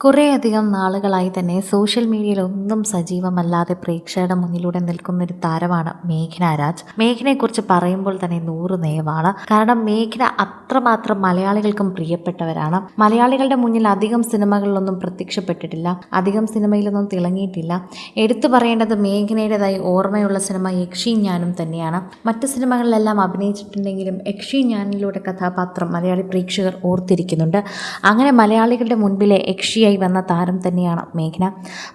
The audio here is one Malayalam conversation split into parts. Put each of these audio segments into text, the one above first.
കുറേയധികം നാളുകളായി തന്നെ സോഷ്യൽ മീഡിയയിൽ ഒന്നും സജീവമല്ലാതെ പ്രേക്ഷകരുടെ മുന്നിലൂടെ നിൽക്കുന്ന ഒരു താരമാണ് മേഘന രാജ്. മേഘനയെക്കുറിച്ച് പറയുമ്പോൾ തന്നെ നൂറ് നേവാണ് കാരണം മേഘന അത്രമാത്രം മലയാളികൾക്കും പ്രിയപ്പെട്ടവരാണ്. മലയാളികളുടെ മുന്നിൽ അധികം സിനിമകളിലൊന്നും പ്രത്യക്ഷപ്പെട്ടിട്ടില്ല. അധികം സിനിമയിലൊന്നും തിളങ്ങിയിട്ടില്ല. എടുത്തു പറയേണ്ടത് മേഘനയുടേതായി ഓർമ്മയുള്ള സിനിമ യക്ഷി ഞാനും തന്നെയാണ്. മറ്റു സിനിമകളിലെല്ലാം അഭിനയിച്ചിട്ടുണ്ടെങ്കിലും യക്ഷി ഞാനിലൂടെ കഥാപാത്രം മലയാളി പ്രേക്ഷകർ ഓർത്തിരിക്കുന്നുണ്ട്. അങ്ങനെ മലയാളികളുടെ മുൻപിലെ യക്ഷിയായി വന്ന താരം തന്നെയാണ് മേഘന.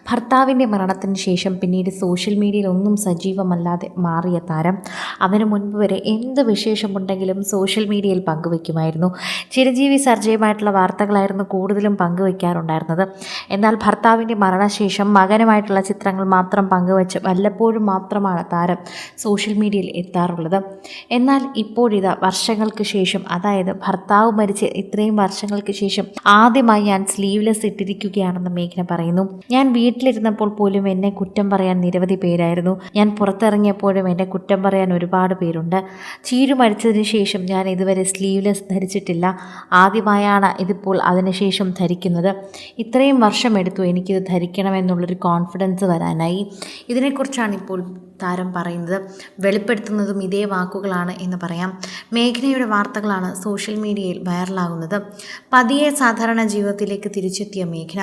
ഭർത്താവിന്റെ മരണത്തിന് ശേഷം പിന്നീട് സോഷ്യൽ മീഡിയയിൽ ഒന്നും സജീവമല്ലാതെ മാറിയ താരം. അവന് മുൻപ് വരെ എന്ത് വിശേഷമുണ്ടെങ്കിലും സോഷ്യൽ മീഡിയയിൽ പങ്കുവയ്ക്കുമായിരുന്നു ചിരഞ്ജീവി സർജയുമായിട്ടുള്ള വാർത്തകളായിരുന്നു കൂടുതലും പങ്കുവയ്ക്കാറുണ്ടായിരുന്നത് എന്നാൽ ഭർത്താവിന്റെ മരണശേഷം മകനുമായിട്ടുള്ള ചിത്രങ്ങൾ മാത്രം പങ്കുവച്ച് വല്ലപ്പോഴും മാത്രമാണ് താരം സോഷ്യൽ മീഡിയയിൽ എത്താറുള്ളത്. എന്നാൽ ഇപ്പോഴിതാ വർഷങ്ങൾക്ക് ശേഷം അതായത് ഭർത്താവ് മരിച്ച് ഇത്രയും വർഷങ്ങൾക്ക് ശേഷം ആദ്യമായി ഞാൻ സ്ലീവ്ലെസ് ഇട്ടിരിക്കുകയാണെന്ന് മേഘന പറയുന്നു. ഞാൻ വീട്ടിലിരുന്നപ്പോൾ പോലും എന്നെ കുറ്റം പറയാൻ നിരവധി പേരായിരുന്നു. ഞാൻ പുറത്തിറങ്ങിയപ്പോഴും എന്നെ കുറ്റം പറയാൻ ഒരുപാട് പേരുണ്ട്. ചീരു മരിച്ചതിന് ശേഷം ഞാൻ ഇതുവരെ സ്ലീവ്ലെസ് ധരിച്ചിട്ടില്ല. ആദ്യമായാണ് ഇതിപ്പോൾ അതിനുശേഷം ധരിക്കുന്നത്. ഇത്രയും വർഷമെടുത്തു എനിക്കിത് ധരിക്കണമെന്നുള്ളൊരു കോൺഫിഡൻസ് വരാനായി. ഇതിനെക്കുറിച്ചാണ് ഇപ്പോൾ താരം പറയുന്നത്. വെളിപ്പെടുത്തുന്നതും ഇതേ വാക്കുകളാണ് എന്ന് പറയാം. മേഘനയുടെ വാർത്തകളാണ് സോഷ്യൽ മീഡിയയിൽ വൈറലാകുന്നത്. പതിയെ സാധാരണ ജീവിതത്തിലേക്ക് തിരിച്ചെത്തിയ മേഘന.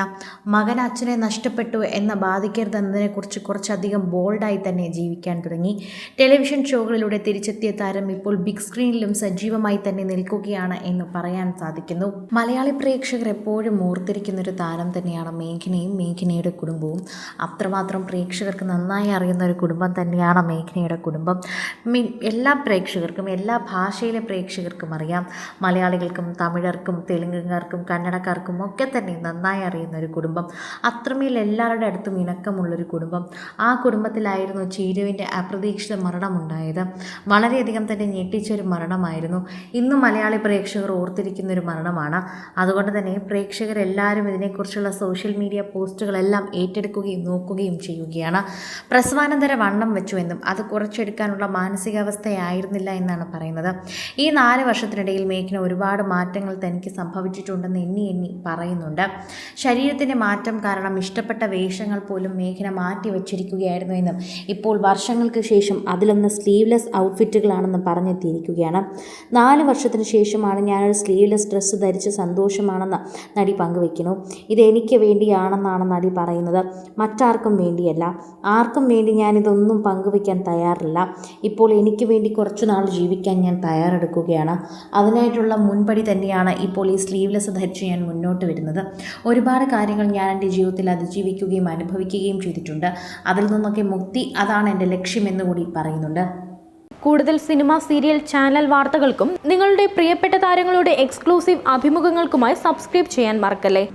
മകൻ അച്ഛനെ നഷ്ടപ്പെട്ടു എന്ന ബാധിക്കരുതെന്നതിനെക്കുറിച്ച് കുറച്ചധികം ബോൾഡായി തന്നെ ജീവിക്കാൻ തുടങ്ങി. ടെലിവിഷൻ ഷോകളിലൂടെ തിരിച്ചെത്തിയ താരം ഇപ്പോൾ ബിഗ് സ്ക്രീനിലും സജീവമായി തന്നെ നിൽക്കുകയാണ് എന്ന് പറയാൻ സാധിക്കുന്നു. മലയാളി പ്രേക്ഷകർ എപ്പോഴും ഓർത്തിരിക്കുന്ന ഒരു താരം തന്നെയാണ് മേഘനയും മേഘനയുടെ കുടുംബവും. അത്രമാത്രം പ്രേക്ഷകർക്ക് നന്നായി അറിയുന്ന ഒരു കുടുംബം തന്നെയാണ് മേഘനയുടെ കുടുംബം. എല്ലാ പ്രേക്ഷകർക്കും എല്ലാ ഭാഷയിലെ പ്രേക്ഷകർക്കും അറിയാം. മലയാളികൾക്കും തമിഴർക്കും തെലുങ്കുകാർക്കും കന്നഡക്കാർക്കും ഒക്കെ തന്നെ നന്നായി അറിയുന്ന ഒരു കുടുംബം. അത്രമേൽ എല്ലാവരുടെ അടുത്തും ഇണക്കമുള്ളൊരു കുടുംബം. ആ കുടുംബത്തിലായിരുന്നു ചീരുവിന്റെ അപ്രതീക്ഷിത മരണമുണ്ടായത്. വളരെയധികം തന്നെ ഞെട്ടിച്ച ഒരു മരണമായിരുന്നു. ഇന്ന് മലയാളി പ്രേക്ഷകർ ഓർത്തിരിക്കുന്ന ഒരു മരണമാണ്. അതുകൊണ്ട് തന്നെ പ്രേക്ഷകരെല്ലാവരും ഇതിനെക്കുറിച്ചുള്ള സോഷ്യൽ മീഡിയ പോസ്റ്റുകളെല്ലാം ഏറ്റെടുക്കുകയും നോക്കുകയും ചെയ്യുകയാണ്. പ്രസവാനന്തര വണ്ണം വെച്ചു എന്നും അത് കുറച്ചെടുക്കാനുള്ള മാനസികാവസ്ഥയായിരുന്നില്ല എന്നാണ് പറയുന്നത്. ഈ നാല് വർഷത്തിനിടയിൽ മേഘന ഒരുപാട് മാറ്റങ്ങൾ തനിക്ക് സംഭവിച്ചിട്ടുണ്ടെന്ന് എണ്ണി എണ്ണി പറയുന്നുണ്ട്. ശരീരത്തിന്റെ മാറ്റം കാരണം ഇഷ്ടപ്പെട്ട വേഷങ്ങൾ പോലും മേഘന മാറ്റി വച്ചിരിക്കുകയായിരുന്നു എന്നും ഇപ്പോൾ വർഷങ്ങൾക്ക് ശേഷം അതിലൊന്ന് സ്ലീവ്ലെസ് ഔട്ട്ഫിറ്റുകളാണെന്നും പറഞ്ഞെത്തിയിരിക്കുകയാണ്. നാല് വർഷത്തിന് ശേഷമാണ് ഞാനൊരു സ്ലീവ്ലെസ് ഡ്രസ്സ് ധരിച്ച് സന്തോഷമാണെന്ന് നടി പങ്കുവെക്കുന്നു. ഇത് എനിക്ക് വേണ്ടിയാണെന്നാണ് നടി പറയുന്നത്. മറ്റാർക്കും വേണ്ടിയല്ല. ആർക്കും വേണ്ടി ഞാനിതൊന്നും പങ്കുവെക്കാൻ തയ്യാറില്ല. ഇപ്പോൾ എനിക്ക് വേണ്ടി കുറച്ചു നാൾ ജീവിക്കാൻ ഞാൻ തയ്യാറെടുക്കുകയാണ്. അതിനായിട്ടുള്ള മുൻപടി തന്നെയാണ് ഇപ്പോൾ ഈ സ്ലീവ്ലെസ് ധരിച്ച് ഞാൻ മുന്നോട്ട് വരുന്നത്. ഒരുപാട് കാര്യങ്ങൾ ഞാൻ എന്റെ ജീവിതത്തിൽ അതിജീവിക്കുകയും അനുഭവിക്കുകയും ചെയ്തിട്ടുണ്ട്. അതിൽ നിന്നൊക്കെ മുക്തി അതാണ് എന്റെ ലക്ഷ്യമെന്ന് കൂടി പറയുന്നുണ്ട്. കൂടുതൽ സിനിമ സീരിയൽ ചാനൽ വാർത്തകൾക്കും നിങ്ങളുടെ പ്രിയപ്പെട്ട താരങ്ങളുടെ എക്സ്ക്ലൂസീവ് അഭിമുഖങ്ങൾക്കുമായി സബ്സ്ക്രൈബ് ചെയ്യാൻ മറക്കല്ലേ?